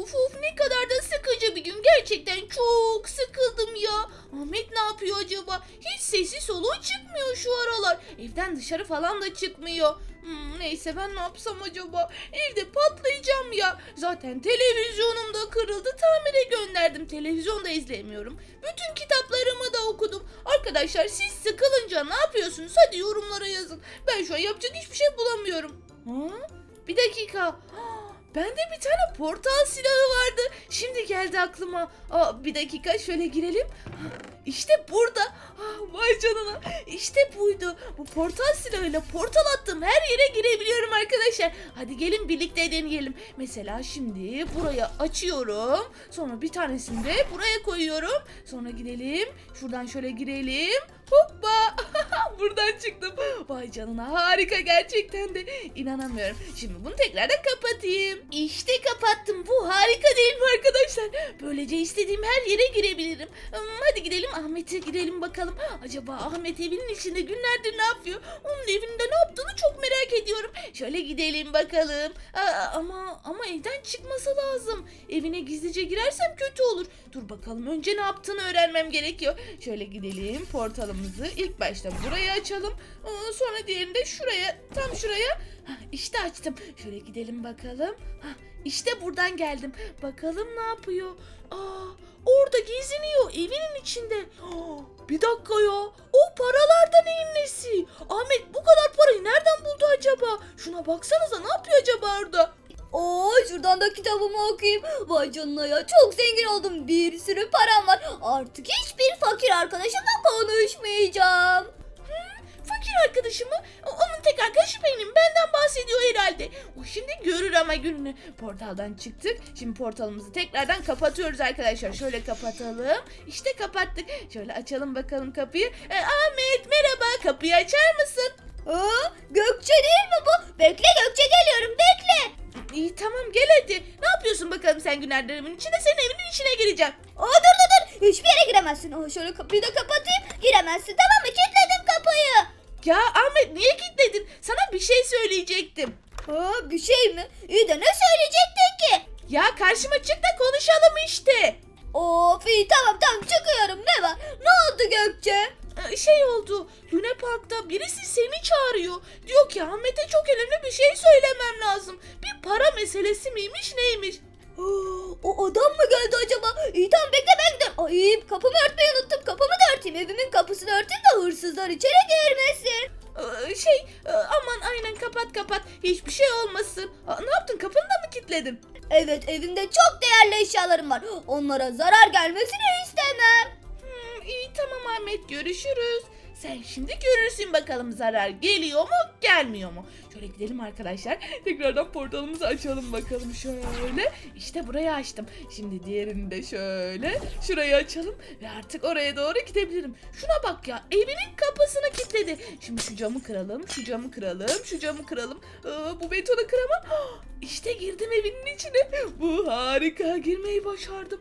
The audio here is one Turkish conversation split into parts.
Of of ne kadar da sıkıcı bir gün. Gerçekten çok sıkıldım ya. Ahmet ne yapıyor acaba? Hiç sesi soluğu çıkmıyor şu aralar. Evden dışarı falan da çıkmıyor. Hmm, neyse ben ne yapsam acaba? Evde patlayacağım ya. Zaten televizyonum da kırıldı. Tamire gönderdim. Televizyon da izleyemiyorum. Bütün kitaplarımı da okudum. Arkadaşlar siz sıkılınca ne yapıyorsunuz? Hadi yorumlara yazın. Ben şu an yapacak hiçbir şey bulamıyorum. Ha? Bir dakika. Bende bir tane portal silahı vardı. Şimdi geldi aklıma. Aa, bir dakika şöyle girelim. İşte burada. Ah, Vay canına. İşte buydu. Bu portal silahıyla portal attım. Her yere girebiliyorum arkadaşlar. Hadi gelin birlikte deneyelim. Mesela şimdi buraya açıyorum. Sonra bir tanesini de buraya koyuyorum. Sonra gidelim. Şuradan şöyle girelim. Hoppa. Buradan çıktım. Vay canına harika gerçekten de. İnanamıyorum. Şimdi bunu tekrardan kapatayım. İşte kapattım. Bu harika değil mi arkadaşlar? Böylece istediğim her yere girebilirim. Hmm, Hadi gidelim Ahmet'e gidelim bakalım. Acaba Ahmet evinin içinde günlerdir ne yapıyor? Onun evinde ne yaptığını çok merak ediyorum. Şöyle gidelim bakalım. Aa, ama ama evden çıkması lazım. Evine gizlice girersem kötü olur. Dur bakalım önce ne yaptığını öğrenmem gerekiyor. Şöyle gidelim portalımızı ilk başta buraya açalım. Sonra diğerini de şuraya tam şuraya. Hah, İşte açtım. Şöyle gidelim bakalım. Hah, İşte buradan geldim. Bakalım ne yapıyor. Aa, orada geziniyor evinin içinde. Aa, bir dakika ya. O paralardan neyin nesi? Ahmet bu kadar parayı nereden buldu acaba? Şuna baksanıza ne yapıyor acaba orada? Oo şuradan da kitabımı okuyayım. Vay canına ya çok zengin oldum. Bir sürü param var. Artık hiçbir fakir arkadaşımla konuşmayacağım. Fakir arkadaşımı onun tek arkadaşı benim. Benden bahsediyor herhalde. O şimdi görür ama gününü. Portaldan çıktık. Şimdi portalımızı tekrardan kapatıyoruz arkadaşlar. Şöyle kapatalım. İşte kapattık. Şöyle açalım bakalım kapıyı. E, Ahmet merhaba. Kapıyı açar mısın? Aa, Gökçe değil mi bu? Bekle Gökçe geliyorum bekle. İyi tamam gel hadi. Ne yapıyorsun bakalım sen günlerdir evin içinde? Senin evinin içine gireceğim. Aa, dur dur dur. Hiçbir yere giremezsin. Aa, şöyle kapıyı da kapatayım. Giremezsin tamam mı? Kilitledim kapıyı. Ya Ahmet niye kilitledin? Sana bir şey söyleyecektim. Aa, bir şey mi? İyi de ne söyleyecektin ki? Ya karşıma çık da konuşalım işte. Of iyi tamam tamam çıkıyorum ne var? Ne oldu Gökçe? Ee, şey oldu. Luna Park'ta birisi seni çağırıyor. Diyor ki Ahmet'e çok önemli bir şey söylemem lazım. Bir para meselesi miymiş neymiş? O adam mı geldi acaba? İyi tamam bekle ben giderim. Ay kapımı örtmeyi unuttum. Kapımı da örteyim. Evimin kapısını örteyim de hırsızlar içeri girmesin. Ee, şey e, aman aynen kapat kapat. Hiçbir şey olmasın. Aa, ne yaptın kapını da mı kilitledin? Evet evimde çok değerli eşyalarım var. Onlara zarar gelmesini istemem. Hmm, iyi tamam Ahmet görüşürüz. Sen şimdi görürsün bakalım zarar geliyor mu gelmiyor mu? Şöyle gidelim arkadaşlar. Tekrardan portalımızı açalım bakalım şöyle. İşte burayı açtım. Şimdi diğerini de şöyle şurayı açalım ve artık oraya doğru gidebilirim. Şuna bak ya evinin kapısını kilitledi. Şimdi şu camı kıralım, şu camı kıralım, şu camı kıralım. Aa, bu betonu kıramam. İşte girdim evinin içine. Bu harika girmeyi başardım.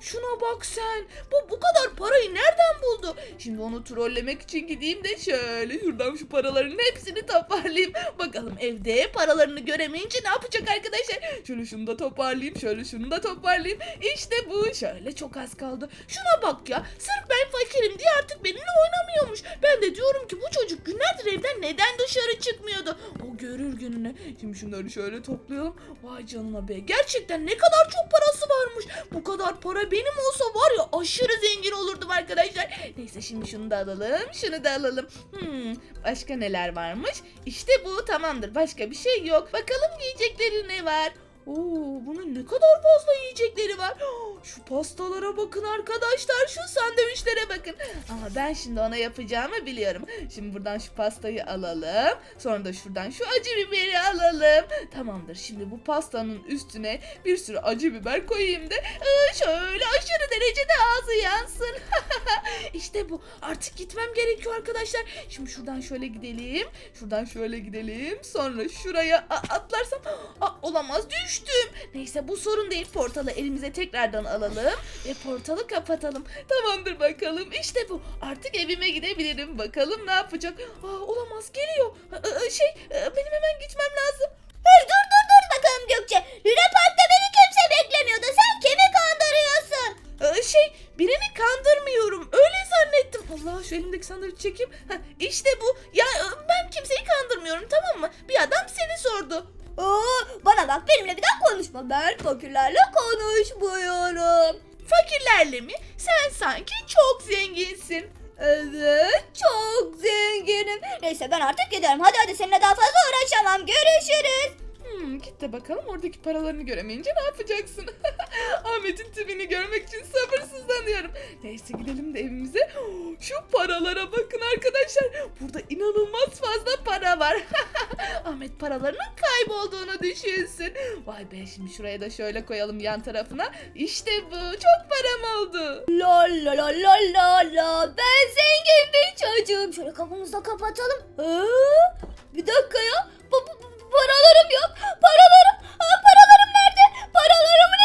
Şuna bak sen. Bu bu kadar parayı nereden buldu? Şimdi onu trollemek için gideyim de şöyle şuradan şu paraların hepsini toparlayayım. Bakalım evde paralarını göremeyince ne yapacak arkadaşlar? Şöyle şunu da toparlayayım. Şöyle şunu da toparlayayım. İşte bu. Şöyle çok az kaldı. Şuna bak ya. Sırf ben fakirim diye artık benimle oynamıyormuş. Ben de diyorum ki bu çocuk günlerdir evden neden dışarı çıkmıyordu? O görür gününü. Şimdi şunları şöyle toplayalım. Vay canına be. Gerçekten ne kadar çok parası varmış. Bu kadar para benim olsa var ya aşırı zengin olurdum arkadaşlar. Neyse şimdi şunu da alalım. Şunu da alalım. Hmm, başka neler varmış? İşte bu tamamdır. Başka bir şey yok. Bakalım yiyecekleri ne var? Oo, bunun ne kadar fazla yiyecekleri var. Şu pastalara bakın arkadaşlar. Şu sandviçlere bakın. Ama ben şimdi ona yapacağımı biliyorum. Şimdi buradan şu pastayı alalım. Sonra da şuradan şu acı biberi alalım. Tamamdır. Şimdi bu pastanın üstüne bir sürü acı biber koyayım da ıı, şöyle aşırı derecede ağzı yansın. işte bu. Artık gitmem gerekiyor arkadaşlar. Şimdi şuradan şöyle gidelim. Şuradan şöyle gidelim. Sonra şuraya atlarsam Aa, olamaz düştüm. Neyse bu sorun değil. Portalı elimize tekrardan alalım ve portalı kapatalım. Tamamdır bakalım. İşte bu. Artık evime gidebilirim. Bakalım ne yapacak. Aa, olamaz geliyor. Aa, şey benim hemen gitmem lazım. Hey dur dur dur bakalım Gökçe. Lüle Park'ta beni kimse beklemiyordu. Sen kimi kandırıyorsun? Ee, şey birini kandırmıyorum. Öyle zannettim. Allah şu elimdeki sandalye çekeyim. Heh, işte bu. Ya konuşma. Ben fakirlerle konuşmuyorum. Fakirlerle mi? Sen sanki çok zenginsin. Evet çok zenginim. Neyse ben artık giderim. Hadi hadi seninle daha fazla uğraşamam. Görüşürüz. Hmm, git de bakalım oradaki paralarını göremeyince ne yapacaksın? Ahmet'in tipini görmek için sabırsızlanıyorum. Neyse gidelim de evimize. Şu paralara bakın arkadaşlar. Burada inanılmaz fazla para var. Ahmet paralarının kaybolduğunu düşünsün. Vay be şimdi şuraya da şöyle koyalım yan tarafına. İşte bu çok param oldu. La la la la la la. Ben zengin bir çocuğum. Şöyle kapımızı da kapatalım. Aa, bir dakika ya. Pa- pa- pa- paralarım yok. Paralarım. Aa, paralarım nerede? Paralarımın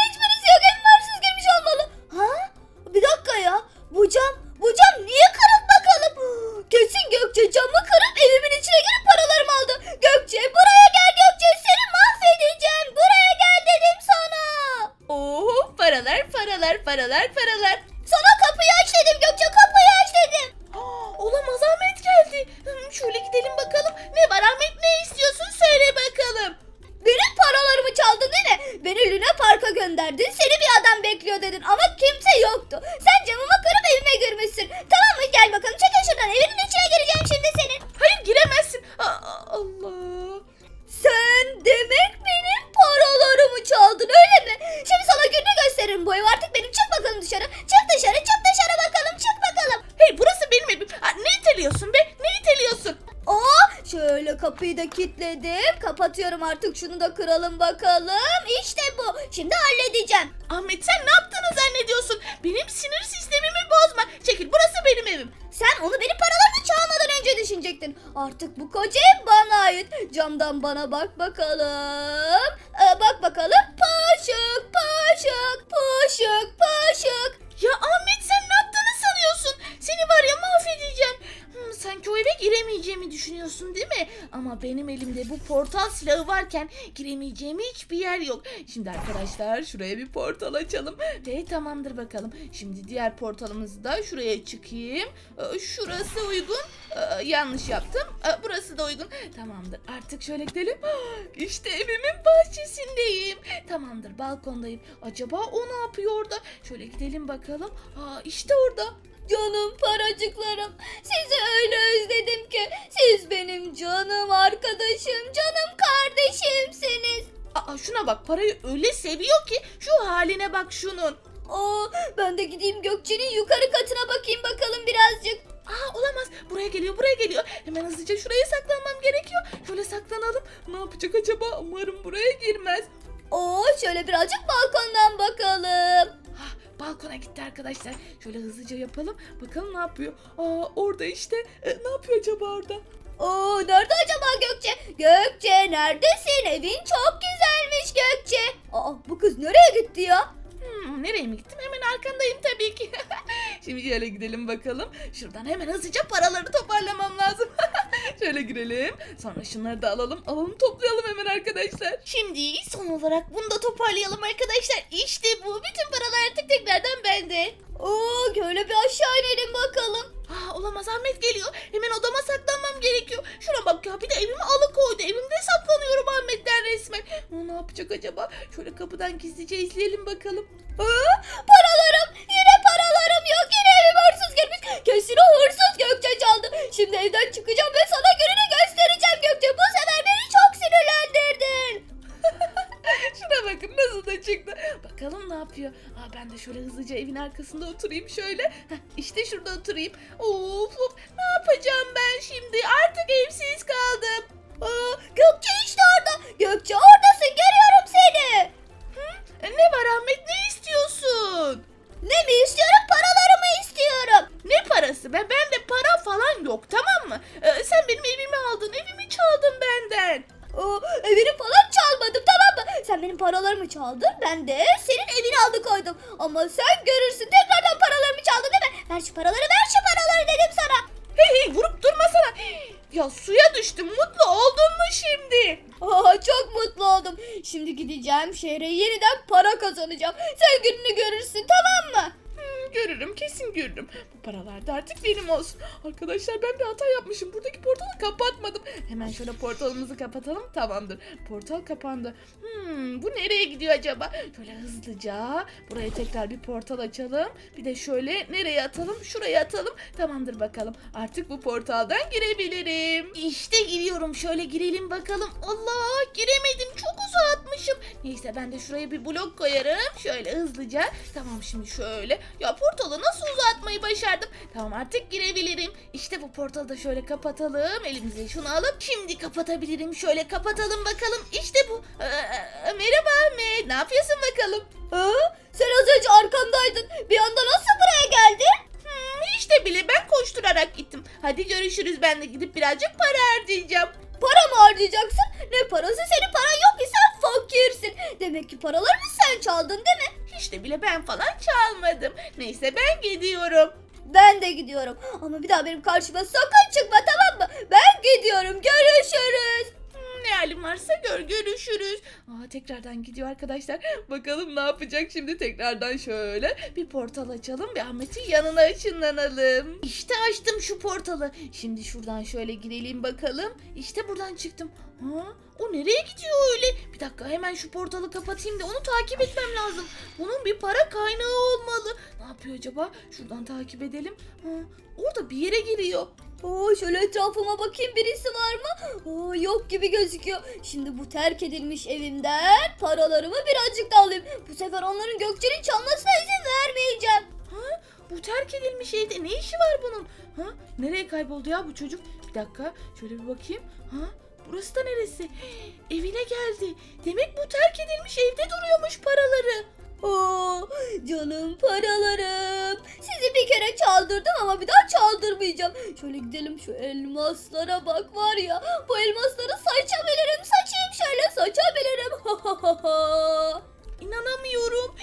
Kapatıyorum artık. Şunu da kıralım bakalım. İşte bu. Şimdi halledeceğim. Ahmet sen ne yaptığını zannediyorsun? Benim sinir sistemimi bozma. Çekil burası benim evim. Sen onu benim paralarımı çalmadan önce düşünecektin. Artık bu koca ev bana ait. Camdan bana bak bakalım. Portal silahı varken giremeyeceğim hiçbir yer yok. Şimdi arkadaşlar şuraya bir portal açalım. Ve tamamdır bakalım. Şimdi diğer portalımızı da şuraya çıkayım. Ee, Şurası uygun. Ee, Yanlış yaptım. Ee, Burası da uygun. Tamamdır. Artık şöyle gidelim. İşte evimin bahçesindeyim. Tamamdır balkondayım. Acaba o ne yapıyor orada? Şöyle gidelim bakalım. Aa işte orada. Canım paracıklarım. Sizi öyle özledim ki. Siz benim canım arkadaşım, canım kardeşimsiniz. Aa şuna bak parayı öyle seviyor ki şu haline bak şunun. Aa, ben de gideyim Gökçe'nin yukarı katına bakayım bakalım birazcık. Aa olamaz. Buraya geliyor, buraya geliyor. Hemen hızlıca şuraya saklanmam gerekiyor. Şöyle saklanalım. Ne yapacak acaba? Umarım buraya girmez. Oo, şöyle birazcık balkondan bakalım. Balkona gitti arkadaşlar. Şöyle hızlıca yapalım. Bakalım ne yapıyor. Aa orada işte. E, ne yapıyor acaba orada? Oo, nerede acaba Gökçe? Gökçe neredesin? Evin çok güzelmiş Gökçe. Aa, bu kız nereye gitti ya? Hmm, nereye mi gittim? Hemen arkandayım tabii ki. Şimdi şöyle gidelim bakalım. Şuradan hemen hızlıca paraları toparlamam lazım. şöyle girelim. Sonra şunları da alalım. Alalım toplayalım hemen arkadaşlar. Şimdi son olarak bunu da toparlayalım arkadaşlar. İşte bu. Bütün paralar artık tekrardan bende. Oo, şöyle bir aşağı inelim bakalım. Aa, olamaz Ahmet geliyor. Hemen odama saklanmam gerekiyor. Şuna bak ya bir de evimi alıkoydu. Evimde saklanıyorum Ahmet'ten resmen. Ne yapacak acaba? Şöyle kapıdan gizlice izleyelim bakalım. Aa, paralarım yapıyor. Aa, ben de şöyle hızlıca evin arkasında oturayım şöyle. Heh, işte şurada oturayım. Of of ne yapacağım ben şimdi? Artık evsiz kaldım. Aa, Gökçe işte orada. Gökçe oradasın. Görüyorum seni. E, ne var Ahmet ne istiyorsun? Ne mi istiyorum? Paralarımı istiyorum. Ne parası be? Bende para falan yok tamam mı? Ee, sen benim evimi aldın. Evimi çaldın benden. Aa, evini falan çalmadım tamam mı? Sen benim paralarımı çaldın. Ben de senin evini aldı koydum. Ama sen görürsün tekrardan paralarımı çaldın değil mi? Ver şu paraları ver şu paraları dedim sana. Hey hey vurup durmasana. Ya suya düştüm. Mutlu oldun mu şimdi? Aa, çok mutlu oldum. Şimdi gideceğim şehre yeniden para kazanacağım. Sen gününü görürsün tamam mı? Görürüm kesin görürüm. Bu paralar da artık benim olsun. Arkadaşlar ben bir hata yapmışım. Buradaki portalı kapatmadım. Hemen şöyle portalımızı kapatalım. Tamamdır. Portal kapandı. Hmm, bu nereye gidiyor acaba? Şöyle hızlıca buraya tekrar bir portal açalım. Bir de şöyle nereye atalım? Şuraya atalım. Tamamdır bakalım. Artık bu portaldan girebilirim. İşte giriyorum. Şöyle girelim bakalım. Allah giremedim. Çok uzağa atmışım. Neyse ben de şuraya bir blok koyarım. Şöyle hızlıca. Tamam şimdi şöyle. Ya portalı nasıl uzatmayı başardım? Tamam artık girebilirim. İşte bu portalı da şöyle kapatalım. Elimize şunu alıp şimdi kapatabilirim. Şöyle kapatalım bakalım. İşte bu. Ee, merhaba Ahmet. Ne yapıyorsun bakalım? Ha? Sen az önce arkamdaydın. Bir anda nasıl buraya geldin? Hmm, işte bile ben koşturarak gittim. Hadi görüşürüz. Ben de gidip birazcık para harcayacağım. Para mı harcayacaksın? Ne parası? Senin paran yok ki sen fakirsin. Demek ki paralarımı sen çaldın değil mi? Hiç de bile ben falan çalmadım. Neyse ben gidiyorum. Ben de gidiyorum. Ama bir daha benim karşıma sakın çıkma tamam mı? Ben gidiyorum. Görüşürüz. Ne halin varsa gör görüşürüz. Aa, tekrardan gidiyor arkadaşlar. Bakalım ne yapacak şimdi tekrardan şöyle bir portal açalım ve Ahmet'in yanına ışınlanalım. İşte açtım şu portalı. Şimdi şuradan şöyle girelim bakalım. İşte buradan çıktım. Ha, o nereye gidiyor öyle? Bir dakika hemen şu portalı kapatayım da onu takip etmem lazım. Bunun bir para kaynağı olmalı. Ne yapıyor acaba? Şuradan takip edelim. Ha, orada bir yere giriyor. Oo, şöyle etrafıma bakayım birisi var mı? Oo, yok gibi gözüküyor. Şimdi bu terk edilmiş evimden paralarımı birazcık da alayım. Bu sefer onların Gökçe'nin çalmasına izin vermeyeceğim. Bu terk edilmiş evde ne işi var bunun? Ha? Nereye kayboldu ya bu çocuk? Bir dakika şöyle bir bakayım. Ha? Burası da neresi? Evine geldi. Demek bu terk edilmiş evde duruyormuş paraları. Oo, canım paralarım. Sizi bir kere çaldırdım ama bir daha çaldırmayacağım. Şöyle gidelim şu elmaslara bak var ya. Bu elmasları saçabilirim. Saçayım şöyle saçabilirim. İnanamıyorum.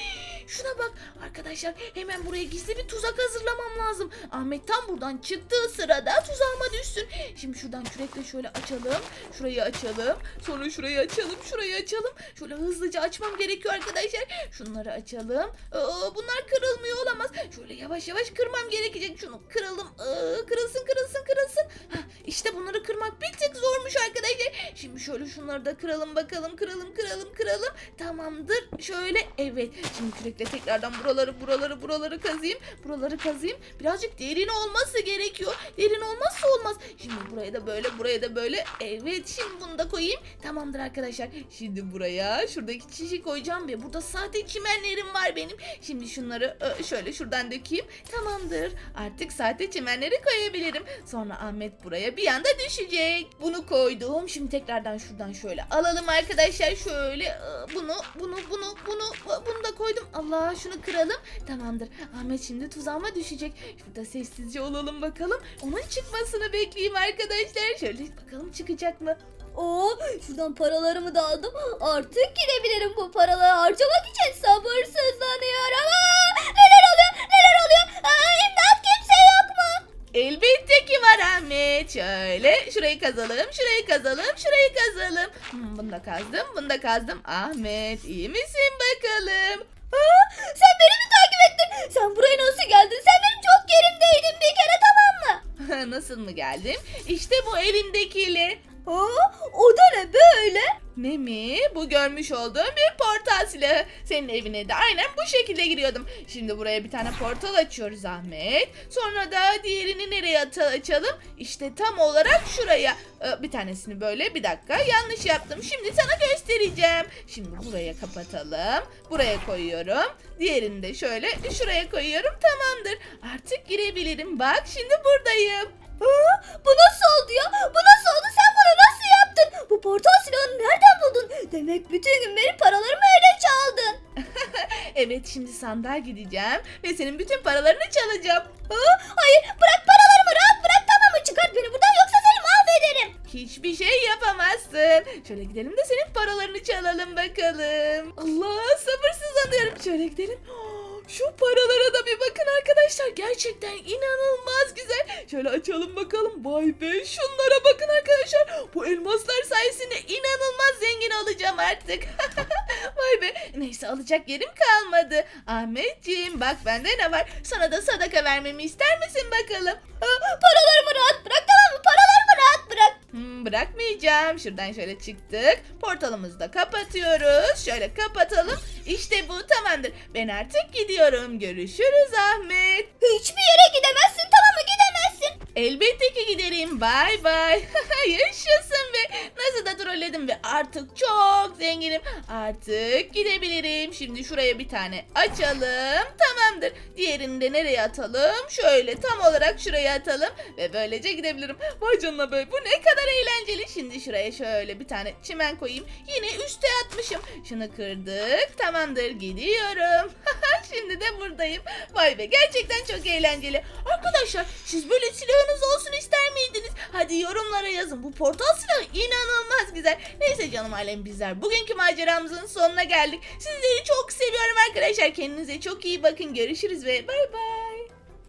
Şuna bak arkadaşlar hemen buraya gizli bir tuzak hazırlamam lazım. Ahmet tam buradan çıktığı sırada tuzağıma düşsün. Şimdi şuradan kürekle şöyle açalım. Şurayı açalım. Sonra şurayı açalım. Şurayı açalım. Şöyle hızlıca açmam gerekiyor arkadaşlar. Şunları açalım. Aa, bunlar kırılmıyor olamaz. Şöyle yavaş yavaş kırmam gerekecek. Şunu kıralım. Aa, kırılsın kırılsın kırılsın. Hah, işte bunları kırmak bir tık zormuş arkadaşlar. Şimdi şöyle şunları da kıralım bakalım. Kıralım kıralım kıralım. Tamamdır. Şöyle evet. Şimdi kürekle tekrardan buraları buraları buraları kazıyım. Buraları kazıyım. Birazcık derin olması gerekiyor. Derin olmazsa olmaz. Şimdi buraya da böyle buraya da böyle. Evet şimdi bunu da koyayım. Tamamdır arkadaşlar. Şimdi buraya şuradaki çişi koyacağım ve burada sahte çimenlerim var benim. Şimdi şunları ö, şöyle şuradan dökeyim. Tamamdır. Artık sahte çimenleri koyabilirim. Sonra Ahmet buraya bir anda düşecek. Bunu koydum. Şimdi tekrardan şuradan şöyle alalım arkadaşlar. Şöyle e, bunu bunu bunu bunu bunu da koydum. Allah şunu kıralım. Tamamdır. Ahmet şimdi tuzağıma düşecek. Şurada sessizce olalım bakalım. Onun çıkmasını bekleyeyim arkadaşlar. Şöyle bakalım çıkacak mı? Oo, şuradan paralarımı da aldım. Artık gidebilirim bu paraları harcamak için sabırsızlanıyorum. Aa, neler oluyor? Neler oluyor? Aa, imdat kimse yok mu? Elbette ki var Ahmet. Şöyle şurayı kazalım, şurayı kazalım, şurayı kazalım. Hmm, bunu da kazdım, bunu da kazdım. Ahmet iyi misin bakalım? Aa, sen beni mi takip ettin? Sen buraya nasıl geldin? Sen benim çok yerimdeydin bir kere tamam mı? Nasıl mı geldim? İşte bu elimdekiyle. Aa, o da ne böyle? Ne mi? Bu görmüş olduğum bir portal silahı. Senin evine de aynen bu şekilde giriyordum. Şimdi buraya bir tane portal açıyoruz Ahmet. Sonra da diğerini nereye açalım? İşte tam olarak şuraya. Ee, Bir tanesini böyle bir dakika yanlış yaptım. Şimdi sana göstereceğim. Şimdi buraya kapatalım. Buraya koyuyorum. Diğerini de şöyle şuraya koyuyorum. Tamamdır. Artık girebilirim. Bak şimdi buradayım. Aa, bu nasıl oldu ya? Bu nasıl oldu? Sen bunu nasıl yaptın? Bu portal silahını nereden buldun? Demek bütün gün benim paralarımı öyle çaldın. Evet şimdi sandığa gideceğim ve senin bütün paralarını çalacağım. Aa, hayır bırak paralarımı rahat bırak tamam mı? Çıkart beni buradan yoksa seni mahvederim. Hiçbir şey yapamazsın. Şöyle gidelim de senin paralarını çalalım bakalım. Allah sabırsızlanıyorum. Şöyle gidelim. Şu paralara da bir bakın arkadaşlar. Gerçekten inanılmaz güzel. Şöyle açalım bakalım. Vay be şunlara bakın arkadaşlar. Bu elmaslar sayesinde inanılmaz zengin olacağım artık. Vay be. Neyse alacak yerim kalmadı. Ahmetciğim bak bende ne var? Sana da sadaka vermemi ister misin bakalım? Aa, paralarımı rahat bırak Hmm, bırakmayacağım. Şuradan şöyle çıktık. Portalımızı da kapatıyoruz. Şöyle kapatalım. İşte bu tamamdır. Ben artık gidiyorum. Görüşürüz Ahmet. Hiçbir yere gidemezsin tamam mı? Elbette ki giderim. Bay bay. Yaşasın be. Nasıl da trolledim ve artık çok zenginim. Artık gidebilirim. Şimdi şuraya bir tane açalım. Tamamdır. Diğerini de nereye atalım? Şöyle tam olarak şuraya atalım. Ve böylece gidebilirim. Vay canına be. Bu ne kadar eğlenceli. Şimdi şuraya şöyle bir tane çimen koyayım. Yine üste atmışım. Şunu kırdık. Tamamdır. Gidiyorum. Şimdi de buradayım. Vay be. Gerçekten çok eğlenceli. Arkadaşlar siz böyle silahınız olsun ister miydiniz? Hadi yorumlara yazın. Bu portal silahı inanılmaz güzel. Neyse canım alem bizler. Bugünkü maceramızın sonuna geldik. Sizleri çok seviyorum arkadaşlar. Kendinize çok iyi bakın. Görüşürüz ve bay bay.